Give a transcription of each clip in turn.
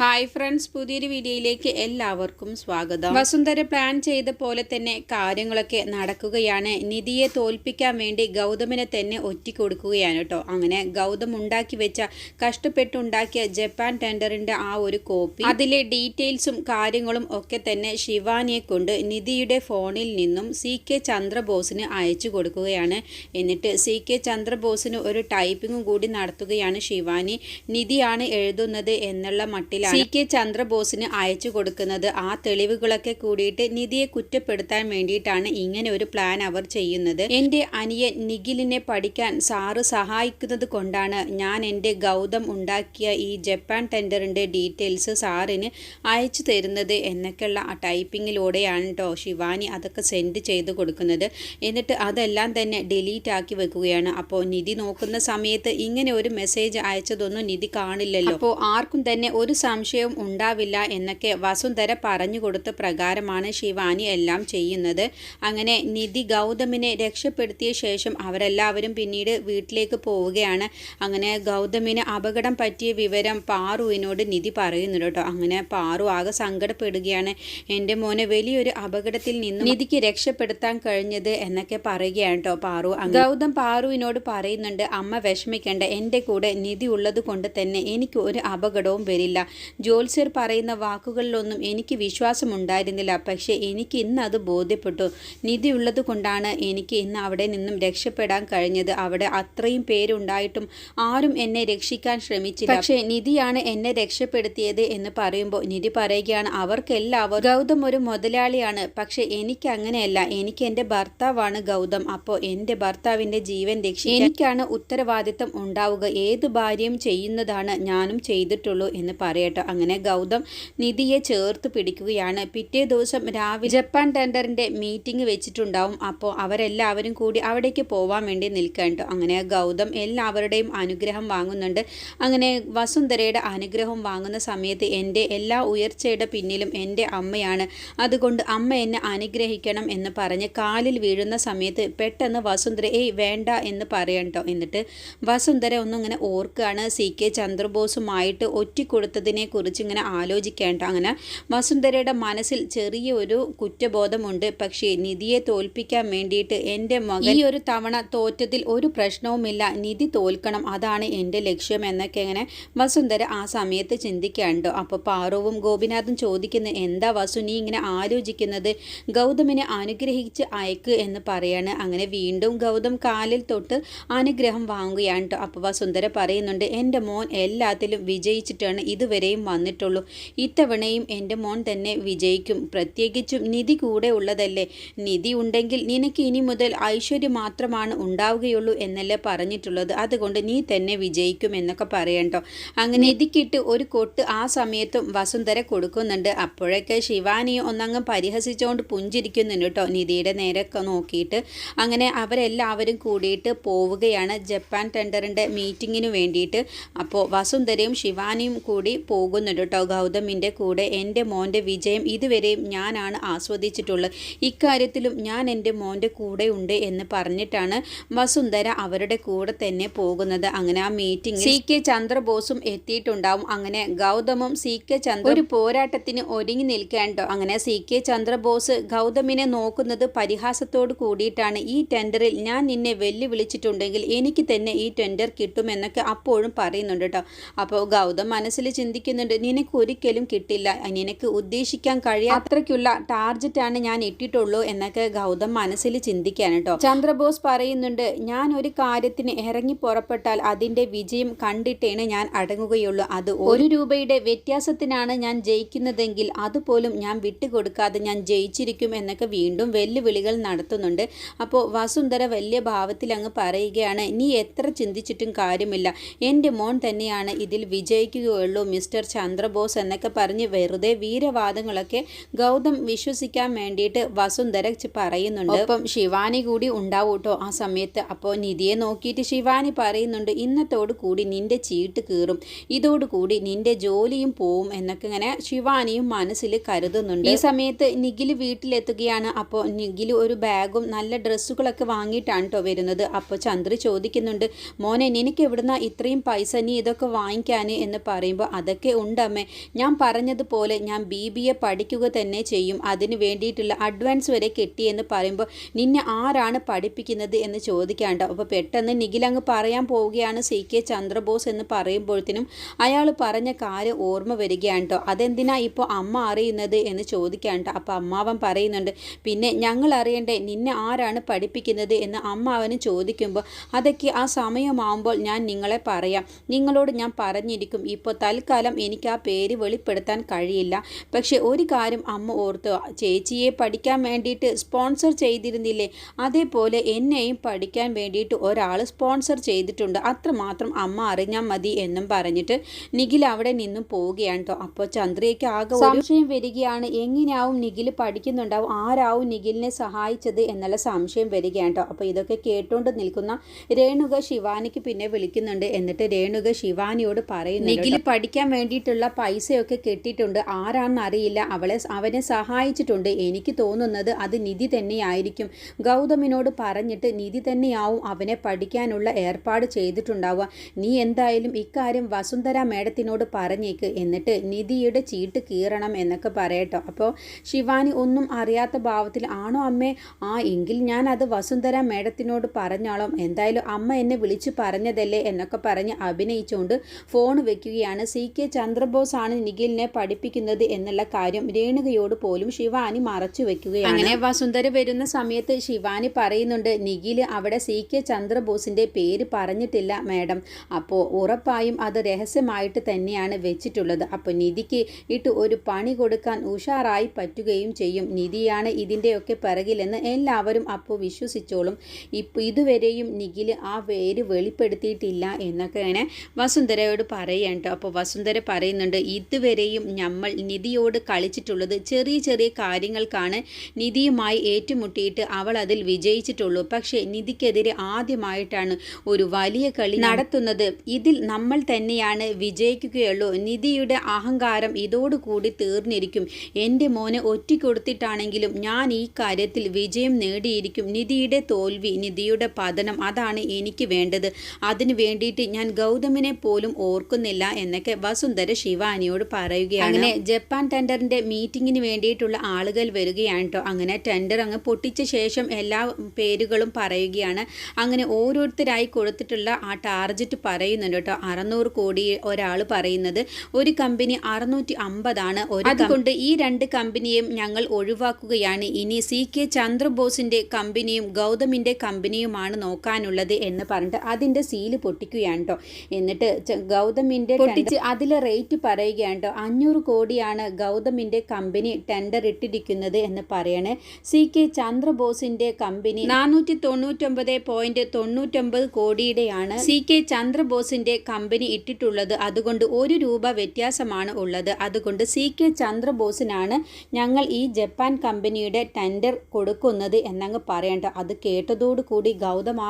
Hi friends പുതിയൊരു വീഡിയോയിലേക്ക് എല്ലാവർക്കും സ്വാഗതം. വസുന്ധര പ്ലാൻ ചെയ്ത പോലെ തന്നെ കാര്യങ്ങളൊക്കെ നടക്കുകയാണ്. നിധിയെ തോൽപ്പിക്കാൻ വേണ്ടി ഗൗതമിനെ തന്നെ ഒറ്റിക്കൊടുക്കുകയാണ് കേട്ടോ. അങ്ങനെ ഗൗതം ഉണ്ടാക്കി വെച്ച കഷ്ടപ്പെട്ടുണ്ടാക്കിയ ജപ്പാൻ ടെൻഡറിന്റെ ആ ഒരു കോപ്പി അതിലെ ഡീറ്റെയിൽസും കാര്യങ്ങളും ഒക്കെ തന്നെ ശിവാനിയെ കൊണ്ട് നിധിയുടെ ഫോണിൽ നിന്നും സി കെ ചന്ദ്രബോസിന് അയച്ചു കൊടുക്കുകയാണ്. എന്നിട്ട് സി കെ ചന്ദ്രബോസിന് ഒരു ടൈപ്പിംഗും കൂടി നടത്തുകയാണ് ശിവാനി. നിധിയാണ് എഴുതുന്നത് എന്നുള്ള മട്ടിലാണ് സി കെ ചന്ദ്രബോസിന് അയച്ചു കൊടുക്കുന്നത്. ആ തെളിവുകളൊക്കെ കൂടിയിട്ട് നിധിയെ കുറ്റപ്പെടുത്താൻ വേണ്ടിയിട്ടാണ് ഇങ്ങനെ ഒരു പ്ലാൻ അവർ ചെയ്യുന്നത്. എന്റെ അനിയൻ നിഖിലിനെ പഠിക്കാൻ സാറ് സഹായിക്കുന്നത് കൊണ്ടാണ് ഞാൻ എന്റെ ഗൗതം ഉണ്ടാക്കിയ ഈ ജപ്പാൻ ടെൻഡറിന്റെ ഡീറ്റെയിൽസ് സാറിന് അയച്ചു തരുന്നത് എന്നൊക്കെയുള്ള ആ ടൈപ്പിങ്ങിലൂടെയാണ് കേട്ടോ ശിവാനി അതൊക്കെ സെൻഡ് ചെയ്ത് കൊടുക്കുന്നത്. എന്നിട്ട് അതെല്ലാം തന്നെ ഡിലീറ്റ് ആക്കി വെക്കുകയാണ്. അപ്പോൾ നിധി നോക്കുന്ന സമയത്ത് ഇങ്ങനെ ഒരു മെസ്സേജ് അയച്ചതൊന്നും നിധി കാണില്ലല്ലോ. അപ്പോൾ ആർക്കും തന്നെ ഒരു സംശയവും ഉണ്ടാവില്ല എന്നൊക്കെ വസുന്ധര പറഞ്ഞു കൊടുത്ത പ്രകാരമാണ് ശിവാനി എല്ലാം ചെയ്യുന്നത്. അങ്ങനെ നിധി ഗൗതമിനെ രക്ഷപ്പെടുത്തിയ ശേഷം അവരെല്ലാവരും പിന്നീട് വീട്ടിലേക്ക് പോവുകയാണ്. അങ്ങനെ ഗൗതമിന് അപകടം പറ്റിയ വിവരം പാറുവിനോട് നിധി പറയുന്നുണ്ട് കേട്ടോ. അങ്ങനെ പാറു ആകെ സങ്കടപ്പെടുകയാണ്. എന്റെ മോനെ വലിയൊരു അപകടത്തിൽ നിന്ന് നിധിക്ക് രക്ഷപ്പെടുത്താൻ കഴിഞ്ഞത് എന്നൊക്കെ പറയുകയാണ് കേട്ടോ പാറു. ഗൗതം പാറുവിനോട് പറയുന്നുണ്ട് അമ്മ വിഷമിക്കേണ്ട എന്റെ കൂടെ നിധി ഉള്ളത് കൊണ്ട് തന്നെ എനിക്ക് ഒരു അപകടവും വരില്ല. ജോത്സ്യർ പറയുന്ന വാക്കുകളിലൊന്നും എനിക്ക് വിശ്വാസമുണ്ടായിരുന്നില്ല. പക്ഷേ എനിക്ക് ഇന്ന് അത് ബോധ്യപ്പെട്ടു. നിധി ഉള്ളത് കൊണ്ടാണ് എനിക്ക് ഇന്ന് അവിടെ നിന്നും രക്ഷപ്പെടാൻ കഴിഞ്ഞത്. അവിടെ അത്രയും പേരുണ്ടായിട്ടും ആരും എന്നെ രക്ഷിക്കാൻ ശ്രമിച്ചില്ല. പക്ഷേ നിധിയാണ് എന്നെ രക്ഷപ്പെടുത്തിയത് എന്ന് പറയുമ്പോൾ നിധി പറയുകയാണ് അവർക്കെല്ലാവരും ഗൗതം ഒരു മുതലാളിയാണ്. പക്ഷേ എനിക്ക് അങ്ങനെയല്ല. എനിക്ക് എന്റെ ഭർത്താവാണ് ഗൗതം. അപ്പോൾ എന്റെ ഭർത്താവിന്റെ ജീവൻ രക്ഷിക്കാൻ എനിക്കാണ് ഉത്തരവാദിത്തം ഉണ്ടാവുക. ഏത് ഭാര്യയും ചെയ്യുന്നതാണ് ഞാനും ചെയ്തിട്ടുള്ളൂ എന്ന് പറയട്ടെ. അങ്ങനെ ഗൗതം നിധിയെ ചേർത്ത് പിടിക്കുകയാണ്. പിറ്റേ ദിവസം രാവിലെ ജപ്പാൻ ടെൻഡറിന്റെ മീറ്റിംഗ് വെച്ചിട്ടുണ്ടാവും. അപ്പോൾ അവരെല്ലാവരും കൂടി അവിടേക്ക് പോവാൻ വേണ്ടി നിൽക്കേണ്ടോ അങ്ങനെ ഗൗതം എല്ലാവരുടെയും അനുഗ്രഹം വാങ്ങുന്നുണ്ട്. അങ്ങനെ വസുന്ധരയുടെ അനുഗ്രഹം വാങ്ങുന്ന സമയത്ത് എന്റെ എല്ലാ ഉയർച്ചയുടെ പിന്നിലും എന്റെ അമ്മയാണ്. അതുകൊണ്ട് അമ്മ എന്നെ അനുഗ്രഹിക്കണം എന്ന് പറഞ്ഞ് കാലിൽ വീഴുന്ന സമയത്ത് പെട്ടെന്ന് വസുന്ധര ഏയ് വേണ്ട എന്ന് പറയണ്ടോ എന്നിട്ട് വസുന്ധര ഒന്നും ഇങ്ങനെ ഓർക്കുകയാണ്. സി കെ ചന്ദ്രബോസുമായിട്ട് ഒറ്റിക്കൊടുത്തതിനെ കുറിച്ച് ഇങ്ങനെ ആലോചിക്കേണ്ട. അങ്ങനെ വസുന്ധരയുടെ മനസ്സിൽ ചെറിയ ഒരു കുറ്റബോധമുണ്ട്. പക്ഷേ നിധിയെ തോൽപ്പിക്കാൻ വേണ്ടിയിട്ട് എന്റെ മകൻ ഈ ഒരു തവണ തോറ്റതിൽ ഒരു പ്രശ്നവുമില്ല. നിധി തോൽക്കണം അതാണ് എന്റെ ലക്ഷ്യം എന്നൊക്കെ ഇങ്ങനെ വസുന്ധര ആ സമയത്ത് ചിന്തിക്കാണ്ടോ അപ്പോൾ പാറുവും ഗോപിനാഥും ചോദിക്കുന്ന എന്താ വസു നീ ഇങ്ങനെ ആലോചിക്കുന്നത്? ഗൗതമിനെ അനുഗ്രഹിച്ച് അയക്ക് എന്ന് പറയാണ്. അങ്ങനെ വീണ്ടും ഗൗതം കാലിൽ തൊട്ട് അനുഗ്രഹം വാങ്ങുകയാണ് കേട്ടോ അപ്പോൾ വസുന്ധര പറയുന്നുണ്ട് എന്റെ മോൻ എല്ലാത്തിലും വിജയിച്ചിട്ടാണ് ഇതുവരെയും വന്നിട്ടുള്ളൂ. ഇത്തവണയും എന്റെ മോൻ തന്നെ വിജയിക്കും. പ്രത്യേകിച്ചും നിധി കൂടെ ഉള്ളതല്ലേ? നിധി ഉണ്ടെങ്കിൽ നിനക്ക് ഇനി മുതൽ ഐശ്വര്യം മാത്രമാണ് ഉണ്ടാവുകയുള്ളൂ എന്നല്ലേ പറഞ്ഞിട്ടുള്ളത്. അതുകൊണ്ട് നീ തന്നെ വിജയിക്കും എന്നൊക്കെ പറയണ്ടോ അങ്ങനെ നിധിക്കിട്ട് ഒരു കൊട്ട് ആ സമയത്തും വസുന്ധര കൊടുക്കുന്നുണ്ട്. അപ്പോഴൊക്കെ ശിവാനിയെ ഒന്നങ്ങ് പരിഹസിച്ചുകൊണ്ട് പുഞ്ചിരിക്കുന്നുണ്ട് കേട്ടോ. നിധിയുടെ നേരെ നോക്കിയിട്ട് അങ്ങനെ അവരെല്ലാവരും കൂടിയിട്ട് പോവുകയാണ് ജപ്പാൻ ടെൻഡറിന്റെ മീറ്റിങ്ങിന് വേണ്ടിയിട്ട്. അപ്പോൾ വസുന്ധരയും ശിവാനിയും കൂടി പോകുന്നുണ്ട് കേട്ടോ ഗൗതമിന്റെ കൂടെ എന്റെ മോന്റെ വിജയം ഇതുവരെയും ഞാനാണ് ആസ്വദിച്ചിട്ടുള്ളത്. ഇക്കാര്യത്തിലും ഞാൻ എന്റെ മോന്റെ കൂടെ ഉണ്ട് എന്ന് പറഞ്ഞിട്ടാണ് വസുന്ധര അവരുടെ കൂടെ തന്നെ പോകുന്നത്. അങ്ങനെ ആ മീറ്റിംഗ് സി കെ ചന്ദ്രബോസും എത്തിയിട്ടുണ്ടാവും. അങ്ങനെ ഗൗതമും സി കെ ചന്ദ്ര ഒരു പോരാട്ടത്തിന് ഒരുങ്ങി നിൽക്കാണ്ടോ അങ്ങനെ സി കെ ചന്ദ്രബോസ് ഗൗതമിനെ നോക്കുന്നത് പരിഹാസത്തോട് കൂടിയിട്ടാണ്. ഈ ടെൻഡറിൽ ഞാൻ നിന്നെ വെല്ലുവിളിച്ചിട്ടുണ്ടെങ്കിൽ എനിക്ക് തന്നെ ഈ ടെൻഡർ കിട്ടുമെന്നൊക്കെ അപ്പോഴും പറയുന്നുണ്ട് കേട്ടോ അപ്പോൾ ഗൗതം മനസ്സിൽ ചിന്തിക്കുന്നുണ്ട് നിനക്ക് ഒരിക്കലും കിട്ടില്ല. നിനക്ക് ഉദ്ദേശിക്കാൻ കഴിയാത്രയ്ക്കുള്ള ടാർജറ്റാണ് ഞാൻ ഇട്ടിട്ടുള്ളൂ എന്നൊക്കെ ഗൗതം മനസ്സിൽ ചിന്തിക്കാൻ കേട്ടോ. ചന്ദ്രബോസ് പറയുന്നുണ്ട് ഞാൻ ഒരു കാര്യത്തിന് ഇറങ്ങി പുറപ്പെട്ടാൽ അതിന്റെ വിജയം കണ്ടിട്ടേണ് ഞാൻ അടങ്ങുകയുള്ളൂ. അത് ഒരു രൂപയുടെ വ്യത്യാസത്തിനാണ് ഞാൻ ജയിക്കുന്നതെങ്കിൽ അതുപോലും ഞാൻ വിട്ടുകൊടുക്കാതെ ഞാൻ ജയിച്ചിരിക്കും എന്നൊക്കെ വീണ്ടും വെല്ലുവിളികൾ നടത്തുന്നുണ്ട്. അപ്പോൾ വസുന്ധര വലിയ ഭാവത്തിൽ അങ്ങ് പറയുകയാണ് നീ എത്ര ചിന്തിച്ചിട്ടും കാര്യമില്ല. എന്റെ മോൻ തന്നെയാണ് ഇതിൽ വിജയിക്കുകയുള്ളൂ മിസ്റ്റർ ചന്ദ്രബോസ് എന്നൊക്കെ പറഞ്ഞ് വെറുതെ വീരവാദങ്ങളൊക്കെ ഗൗതം വിശ്വസിക്കാൻ വേണ്ടിയിട്ട് വസുന്ധര പറയുന്നുണ്ട്. അപ്പം ശിവാനി കൂടി ഉണ്ടാവും കേട്ടോ ആ സമയത്ത്. അപ്പോൾ നിധിയെ നോക്കിയിട്ട് ശിവാനി പറയുന്നുണ്ട് ഇന്നത്തോടു കൂടി നിന്റെ ചീട്ട് കീറും. ഇതോടുകൂടി നിന്റെ ജോലിയും പോവും എന്നൊക്കെ ഇങ്ങനെ ശിവാനിയും മനസ്സിൽ കരുതുന്നുണ്ട്. ഈ സമയത്ത് നിഖിൽ വീട്ടിലെത്തുകയാണ്. അപ്പോൾ നിഖിൽ ഒരു ബാഗും നല്ല ഡ്രസ്സുകളൊക്കെ വാങ്ങിയിട്ടാണ് കേട്ടോ വരുന്നത്. അപ്പോൾ ചന്ദ്ര ചോദിക്കുന്നുണ്ട് മോനെ നിനക്ക് എവിടുന്ന ഇത്രയും പൈസ നീ ഇതൊക്കെ വാങ്ങിക്കാൻ എന്ന് പറയുമ്പോൾ അതൊക്കെ ഒക്കെ ഉണ്ടമ്മേ. ഞാൻ പറഞ്ഞതുപോലെ ഞാൻ ബി ബി എ പഠിക്കുക തന്നെ ചെയ്യും. അതിന് വേണ്ടിയിട്ടുള്ള അഡ്വാൻസ് വരെ കിട്ടിയെന്ന് പറയുമ്പോൾ നിന്നെ ആരാണ് പഠിപ്പിക്കുന്നത് എന്ന് ചോദിക്കാണ്ടോ? അപ്പോൾ പെട്ടെന്ന് നിഖിൽ അങ്ങ് പറയാൻ പോവുകയാണ് സി കെ ചന്ദ്രബോസ് എന്ന് പറയുമ്പോഴത്തേനും അയാൾ പറഞ്ഞ കാര്യം ഓർമ്മ വരികയാണ്ടോ? അതെന്തിനാ ഇപ്പോൾ അമ്മ അറിയുന്നത് എന്ന് ചോദിക്കാണ്ടോ? അപ്പോൾ അമ്മാവൻ പറയുന്നുണ്ട് പിന്നെ ഞങ്ങൾ അറിയണ്ടേ നിന്നെ ആരാണ് പഠിപ്പിക്കുന്നത്? എന്ന് അമ്മാവന് ചോദിക്കുമ്പോൾ അതൊക്കെ ആ സമയമാകുമ്പോൾ ഞാൻ നിങ്ങളെ പറയാം. നിങ്ങളോട് ഞാൻ പറഞ്ഞിരിക്കും. ഇപ്പോൾ തൽക്കാലം എനിക്ക് ആ പേര് വെളിപ്പെടുത്താൻ കഴിയില്ല. പക്ഷെ ഒരു കാര്യം അമ്മ ഓർത്ത്. ചേച്ചിയെ പഠിക്കാൻ വേണ്ടിയിട്ട് സ്പോൺസർ ചെയ്തിരുന്നില്ലേ? അതേപോലെ എന്നെയും പഠിക്കാൻ വേണ്ടിയിട്ട് ഒരാൾ സ്പോൺസർ ചെയ്തിട്ടുണ്ട്. അത്രമാത്രം അമ്മ അറിഞ്ഞാൽ മതി എന്നും പറഞ്ഞിട്ട് നിഖിൽ അവിടെ നിന്നും പോവുകയാണ് കേട്ടോ അപ്പോൾ ചന്ദ്രയ്ക്ക് ആകെ സംശയം വരികയാണ്. എങ്ങനെയാവും നിഖിൽ പഠിക്കുന്നുണ്ടാവും? ആരാവും നിഖിലിനെ സഹായിച്ചത് എന്നുള്ള സംശയം വരികയാണ് കേട്ടോ അപ്പോൾ ഇതൊക്കെ കേട്ടുകൊണ്ട് നിൽക്കുന്ന രേണുക ശിവാനിക്ക് പിന്നെ വിളിക്കുന്നുണ്ട്. എന്നിട്ട് രേണുക ശിവാനിയോട് പറയുന്നു നിഖിൽ പഠിക്കാൻ വേണ്ടിയിട്ടുള്ള പൈസയൊക്കെ കെട്ടിയിട്ടുണ്ട്. ആരാണെന്ന് അറിയില്ല. അവളെ അവനെ സഹായിച്ചിട്ടുണ്ട്. എനിക്ക് തോന്നുന്നത് അത് നിധി തന്നെയായിരിക്കും. ഗൗതമിനോട് പറഞ്ഞിട്ട് നിധി തന്നെയാവും അവനെ പഠിക്കാനുള്ള ഏർപ്പാട് ചെയ്തിട്ടുണ്ടാവുക. നീ എന്തായാലും ഇക്കാര്യം വസുന്ധര മേഡത്തിനോട് പറഞ്ഞേക്ക്. എന്നിട്ട് നിധിയുടെ ചീട്ട് കീറണം എന്നൊക്കെ പറയട്ടോ. അപ്പോൾ ശിവാനി ഒന്നും അറിയാത്ത ഭാവത്തിൽ ആണോ അമ്മേ? ആ എങ്കിൽ ഞാൻ അത് വസുന്ധര മേഡത്തിനോട് പറഞ്ഞോളാം. എന്തായാലും അമ്മ എന്നെ വിളിച്ചു പറഞ്ഞതല്ലേ എന്നൊക്കെ പറഞ്ഞ് അഭിനയിച്ചുകൊണ്ട് ഫോൺ വെക്കുകയാണ് സി കെ ചന്ദ്രബോസ് ആണ് നിഖിലിനെ പഠിപ്പിക്കുന്നത് എന്നുള്ള കാര്യം രേണുകയോട് പോലും ശിവാനി മറച്ചു വെക്കുകയാണ്. അങ്ങനെ വസുന്ധര വരുന്ന സമയത്ത് ശിവാനി പറയുന്നുണ്ട് നിഖിൽ അവിടെ സി. കെ. ചന്ദ്രബോസിന്റെ പേര് പറഞ്ഞിട്ടില്ല മാഡം. അപ്പോൾ ഉറപ്പായും അത് രഹസ്യമായിട്ട് തന്നെയാണ് വെച്ചിട്ടുള്ളത്. അപ്പോൾ നിധിക്ക് ഇട്ട് ഒരു പണി കൊടുക്കാൻ ഉഷാറായി പറ്റുകയും ചെയ്യും. നിധിയാണ് ഇതിന്റെയൊക്കെ പിറകിലെന്ന് എല്ലാവരും അപ്പോൾ വിശ്വസിച്ചോളും. ഇപ്പോൾ ഇതുവരെയും നിഖിൽ ആ പേര് വെളിപ്പെടുത്തിയിട്ടില്ല എന്നൊക്കെയാണ് വസുന്ധരയോട് പറയുകയാണ് കേട്ടോ അപ്പോൾ വസുന്ധര പറയുന്നുണ്ട് ഇതുവരെയും നമ്മൾ നിധിയോട് കളിച്ചിട്ടുള്ളത് ചെറിയ ചെറിയ കാര്യങ്ങൾക്കാണ് നിധിയുമായി ഏറ്റുമുട്ടിയിട്ട് അവൾ അതിൽ വിജയിച്ചിട്ടുള്ളൂ. പക്ഷേ നിധിക്കെതിരെ ആദ്യമായിട്ടാണ് ഒരു വലിയ കളി നടത്തുന്നത്. ഇതിൽ നമ്മൾ തന്നെയാണ് വിജയിക്കുകയുള്ളൂ. നിധിയുടെ അഹങ്കാരം ഇതോടുകൂടി തീർന്നിരിക്കും. എന്റെ മോനെ ഒറ്റിക്കൊടുത്തിട്ടാണെങ്കിലും ഞാൻ ഈ കാര്യത്തിൽ വിജയം നേടിയിരിക്കും. നിധിയുടെ തോൽവി നിധിയുടെ പതനം അതാണ് എനിക്ക് വേണ്ടത്. അതിനു വേണ്ടിയിട്ട് ഞാൻ ഗൗതമിനെ പോലും ഓർക്കുന്നില്ല എന്നൊക്കെ വസുന്ധര ശിവാനിയോട് പറയുകയാണ്. അങ്ങനെ ജപ്പാൻ ടെൻഡറിന്റെ മീറ്റിംഗിന് വേണ്ടിയിട്ടുള്ള ആളുകൾ വരികയാണ് കേട്ടോ അങ്ങനെ ടെൻഡർ അങ്ങ് പൊട്ടിച്ച ശേഷം എല്ലാ പേരുകളും പറയുകയാണ്. അങ്ങനെ ഓരോരുത്തരായി കൊടുത്തിട്ടുള്ള ആ ടാർജറ്റ് പറയുന്നുണ്ട് കേട്ടോ അറുന്നൂറ് കോടി ഒരാൾ പറയുന്നത് ഒരു കമ്പനി അറുന്നൂറ്റി അമ്പതാണ് അതുകൊണ്ട് ഈ രണ്ട് കമ്പനിയും ഞങ്ങൾ ഒഴിവാക്കുകയാണ്. ഇനി സി കെ ചന്ദ്രബോസിന്റെ കമ്പനിയും ഗൗതമിന്റെ കമ്പനിയുമാണ് നോക്കാനുള്ളത് എന്ന് പറഞ്ഞിട്ട് അതിന്റെ സീൽ പൊട്ടിക്കുകയാണ് കേട്ടോ എന്നിട്ട് ഗൗതമിന്റെ പൊട്ടിച്ച് അതിലെ റേറ്റ് പറയുകയാണ് കേട്ടോ അഞ്ഞൂറ് കോടിയാണ് ഗൗതമിന്റെ കമ്പനി ടെൻഡർ ഇട്ടിരിക്കുന്നത് എന്ന് പറയണേ. സി കെ ചന്ദ്രബോസിന്റെ കമ്പനി നാനൂറ്റി തൊണ്ണൂറ്റൊമ്പത് പോയിന്റ് തൊണ്ണൂറ്റൊമ്പത് കോടിയുടെയാണ് സി കെ ചന്ദ്രബോസിന്റെ കമ്പനി ഇട്ടിട്ടുള്ളത്. അതുകൊണ്ട് ഒരു രൂപ വ്യത്യാസമാണ് ഉള്ളത്. അതുകൊണ്ട് സി കെ ചന്ദ്രബോസിനാണ് ഞങ്ങൾ ഈ ജപ്പാൻ കമ്പനിയുടെ ടെൻഡർ കൊടുക്കുന്നത് എന്നങ്ങ് പറയണ്ട? അത് കേട്ടതോടുകൂടി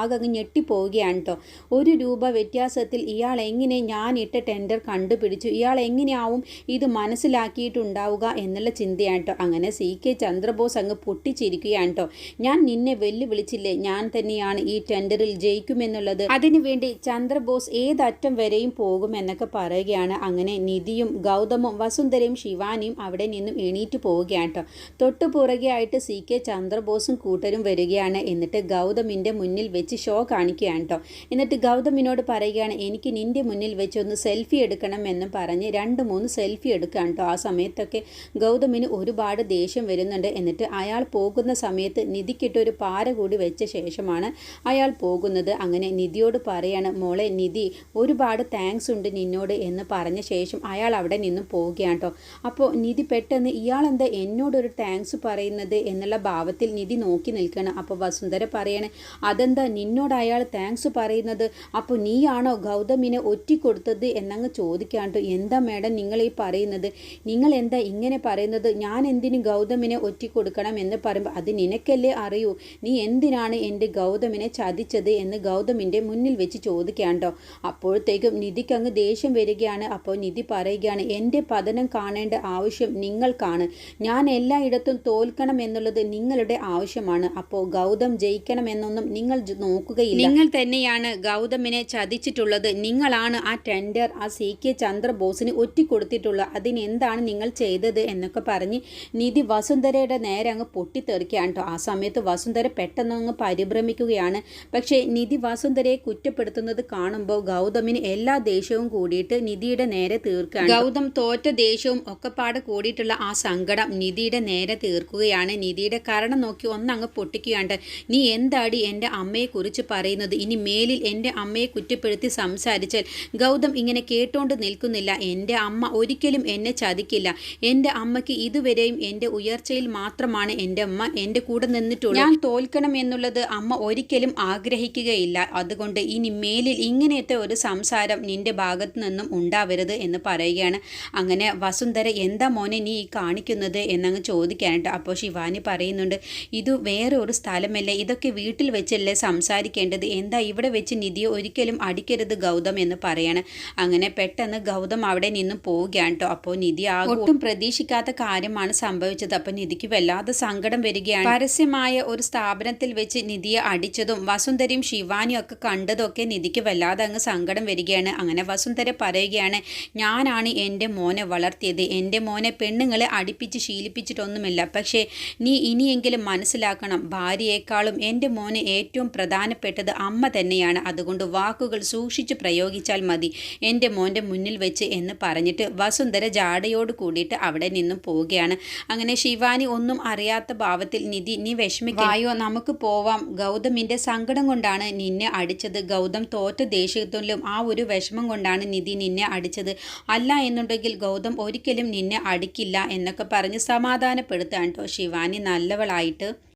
ആകെ ഞെട്ടിപ്പോവുകയാണ് കേട്ടോ ഒരു രൂപ വ്യത്യാസത്തിൽ ഇയാൾ എങ്ങനെ ഇട്ട ടെൻഡർ കണ്ടുപിടിച്ചു ഇയാൾ എങ്ങനെയാവും ഇത് മനസ്സിലാക്കിയിട്ടുണ്ടാവുക എന്നുള്ള ചിന്തയാണ് കേട്ടോ അങ്ങനെ സി. കെ. ചന്ദ്രബോസ് അങ്ങ് പൊട്ടിച്ചിരിക്കുകയാണ് കേട്ടോ ഞാൻ നിന്നെ വെല്ലുവിളിച്ചില്ലേ? ഞാൻ തന്നെയാണ് ഈ ടെൻഡറിൽ ജയിക്കുമെന്നുള്ളത്. അതിനുവേണ്ടി ചന്ദ്രബോസ് ഏതറ്റം വരെയും പോകുമെന്നൊക്കെ പറയുകയാണ്. അങ്ങനെ നിധിയും ഗൗതമും വസുന്ധരയും ശിവാനിയും അവിടെ നിന്നും എണീറ്റ് പോവുകയാണ് കേട്ടോ തൊട്ടു പുറകെ ആയിട്ട് സി. കെ. ചന്ദ്രബോസും കൂട്ടരും വരികയാണ്. എന്നിട്ട് ഗൗതമിന്റെ മുന്നിൽ വെച്ച് ഷോ കാണിക്കുകയാണ് കേട്ടോ എന്നിട്ട് ഗൗതമിനോട് പറയുകയാണ് എനിക്ക് നിന്റെ മുന്നിൽ വെച്ച് ഒന്ന് സെൽഫി എടുക്കണം എന്ന് പറഞ്ഞ് രണ്ട് മൂന്ന് സെൽഫി എടുക്കുകയാണ് കേട്ടോ ആ സമയത്തൊക്കെ ഗൗതമിന് ഒരുപാട് ദേഷ്യം വരുന്നുണ്ട്. എന്നിട്ട് അയാൾ പോകുന്ന സമയത്ത് നിധിക്കിട്ട് ഒരു പാര കൂടി വെച്ച ശേഷമാണ് അയാൾ പോകുന്നത്. അങ്ങനെ നിധിയോട് പറയാണ് മോളെ നിധി ഒരുപാട് താങ്ക്സ് ഉണ്ട് നിന്നോട് എന്ന് പറഞ്ഞ ശേഷം അയാൾ അവിടെ നിന്നും പോവുകയാണ് കേട്ടോ അപ്പോൾ നിധി പെട്ടെന്ന് ഇയാളെന്താ എന്നോടൊരു താങ്ക്സ് പറയുന്നത്? എന്നുള്ള ഭാവത്തിൽ നിധി നോക്കി നിൽക്കണം അപ്പോൾ വസുന്ധര പറയണേ അതെന്താ നിന്നോട് അയാൾ താങ്ക്സ് പറയുന്നത്? അപ്പോൾ നീയാണോ ഗൗതമിനെ ഒറ്റിക്കൊടുത്തത്? എന്നങ്ങ് ചോദിക്കാണ്ടോ എന്താ മേഡം നിങ്ങൾ ഈ പറയുന്നത്? നിങ്ങൾ എന്താ ഇങ്ങനെ പറയുന്നത്? ഞാൻ എന്തിന് ഗൗതമിനെ ഒറ്റിക്കൊടുക്കണം എന്ന് പറയുമ്പോൾ അത് നിനക്കല്ലേ അറിയൂ. നീ എന്തിനാണ് എന്റെ ഗൗതമിനെ ചതിച്ചത് എന്ന് ഗൗതമിന്റെ മുന്നിൽ വെച്ച് ചോദിക്കാണ്ടോ അപ്പോഴത്തേക്കും നിധിക്ക് അങ്ങ് ദേഷ്യം വരികയാണ്. അപ്പോൾ നിധി പറയുകയാണ് എന്റെ പതനം കാണേണ്ട ആവശ്യം നിങ്ങൾക്കാണ്. ഞാൻ എല്ലായിടത്തും തോൽക്കണം എന്നുള്ളത് നിങ്ങളുടെ ആവശ്യമാണ്. അപ്പോൾ ഗൗതം ജയിക്കണം എന്നൊന്നും നിങ്ങൾ നോക്കുകയില്ല. നിങ്ങൾ തന്നെയാണ് ഗൗതമിനെ ചതിച്ചിട്ടുള്ളത്. നിങ്ങളാണ് ആ ടെൻഡർ ആ സി കെ ചന്ദ്ര മാത്രം ബോസിന് ഒറ്റിക്കൊടുത്തിട്ടുള്ളൂ. അതിനെന്താണ് നിങ്ങൾ ചെയ്തത് എന്നൊക്കെ പറഞ്ഞ് നിധി വസുന്ധരയുടെ നേരെ അങ്ങ് പൊട്ടിത്തെറിക്കുകയാണ് കേട്ടോ. ആ സമയത്ത് വസുന്ധര പെട്ടെന്ന് അങ്ങ് പരിഭ്രമിക്കുകയാണ്. പക്ഷേ നിധി വസുന്ധരയെ കുറ്റപ്പെടുത്തുന്നത് കാണുമ്പോൾ ഗൗതമിന് എല്ലാ ദേഷ്യവും കൂടിയിട്ട് നിധിയുടെ നേരെ തീർക്കുകയാണ് ഗൗതം തോറ്റ ദേഷ്യവും ഒക്കെപ്പാടെ കൂടിയിട്ടുള്ള ആ സങ്കടം നിധിയുടെ നേരെ തീർക്കുകയാണ്. നിധിയുടെ കാരണം നോക്കി ഒന്നങ്ങ് പൊട്ടിക്കുകയാണ് നീ എന്താടി എന്റെ അമ്മയെക്കുറിച്ച് പറയുന്നത്? ഇനി മേലിൽ എന്റെ അമ്മയെ കുറ്റപ്പെടുത്തി സംസാരിച്ചാൽ? ഗൗതം ഇങ്ങനെ കേട്ടോണ്ട് നിൽക്കുന്നില്ല. എന്റെ അമ്മ ഒരിക്കലും എന്നെ ചതിക്കില്ല. എന്റെ അമ്മയ്ക്ക് ഇതുവരെയും എന്റെ ഉയർച്ചയിൽ മാത്രമാണ് എന്റെ അമ്മ എന്റെ കൂടെ നിന്നിട്ടുള്ളത് ഞാൻ തോൽക്കണം എന്നുള്ളത് അമ്മ ഒരിക്കലും ആഗ്രഹിക്കുകയില്ല. അതുകൊണ്ട് ഇനി മേലിൽ ഇങ്ങനത്തെ ഒരു സംസാരം നിന്റെ ഭാഗത്തു നിന്നും ഉണ്ടാവരുത് എന്ന് പറയുകയാണ്. അങ്ങനെ വസുന്ധര എന്താ മോനെ നീ ഈ കാണിക്കുന്നത്? എന്നങ്ങ് ചോദിക്കാനായിട്ട് അപ്പോൾ ശിവാനി പറയുന്നുണ്ട് ഇത് വേറെ ഒരു സ്ഥലമല്ലേ? ഇതൊക്കെ വീട്ടിൽ വെച്ചല്ലേ സംസാരിക്കേണ്ടത്? എന്താ ഇവിടെ വെച്ച് നിധിയെ ഒരിക്കലും അടിക്കരുത് ഗൗതം? എന്ന് പറയാണ്. അങ്ങനെ പെട്ടെന്ന് ഗൗതം അവിടെ നിന്നും പോവുകയാണ് കേട്ടോ അപ്പോ നിധി ആ ഒട്ടും പ്രതീക്ഷിക്കാത്ത കാര്യമാണ് സംഭവിച്ചത്. അപ്പോൾ നിധിക്ക് വല്ലാതെ സങ്കടം വരികയാണ്. പരസ്യമായ ഒരു സ്ഥാപനത്തിൽ വെച്ച് നിധിയെ അടിച്ചതും വസുന്ധരയും ശിവാനിയും ഒക്കെ കണ്ടതൊക്കെ നിധിക്ക് വല്ലാതെ അങ്ങ് സങ്കടം വരികയാണ്. അങ്ങനെ വസുന്ധര പറയുകയാണ് ഞാനാണ് എന്റെ മോനെ വളർത്തിയത്. എന്റെ മോനെ പെണ്ണുങ്ങളെ അടിപ്പിച്ച് ശീലിപ്പിച്ചിട്ടൊന്നുമില്ല. പക്ഷേ നീ ഇനിയെങ്കിലും മനസ്സിലാക്കണം ഭാര്യയേക്കാളും എന്റെ മോന് ഏറ്റവും പ്രധാനപ്പെട്ടത് അമ്മ തന്നെയാണ്. അതുകൊണ്ട് വാക്കുകൾ സൂക്ഷിച്ച് പ്രയോഗിച്ചാൽ മതി. എന്റെ മോന്റെ മുന്നിൽ വെച്ച് എന്ന് പറഞ്ഞിട്ട് വസുന്ധര ജാടയോട് കൂടിയിട്ട് അവിടെ നിന്നും പോവുകയാണ്. അങ്ങനെ ശിവാനി ഒന്നും അറിയാത്ത ഭാവത്തിൽ നിധി നീ വിഷമിക്കായോ നമുക്ക് പോവാം. ഗൗതമിന്റെ സങ്കടം കൊണ്ടാണ് നിന്നെ അടിച്ചത്. ഗൗതം തോറ്റ ദേഷ്യത്തിലും ആ ഒരു വിഷമം കൊണ്ടാണ് നിധി നിന്നെ അടിച്ചത്. അല്ല എന്നുണ്ടെങ്കിൽ ഗൗതം ഒരിക്കലും നിന്നെ അടിക്കില്ല എന്നൊക്കെ പറഞ്ഞ് സമാധാനപ്പെടുത്താൻ കേട്ടോ ശിവാനി നല്ലവളായിട്ട്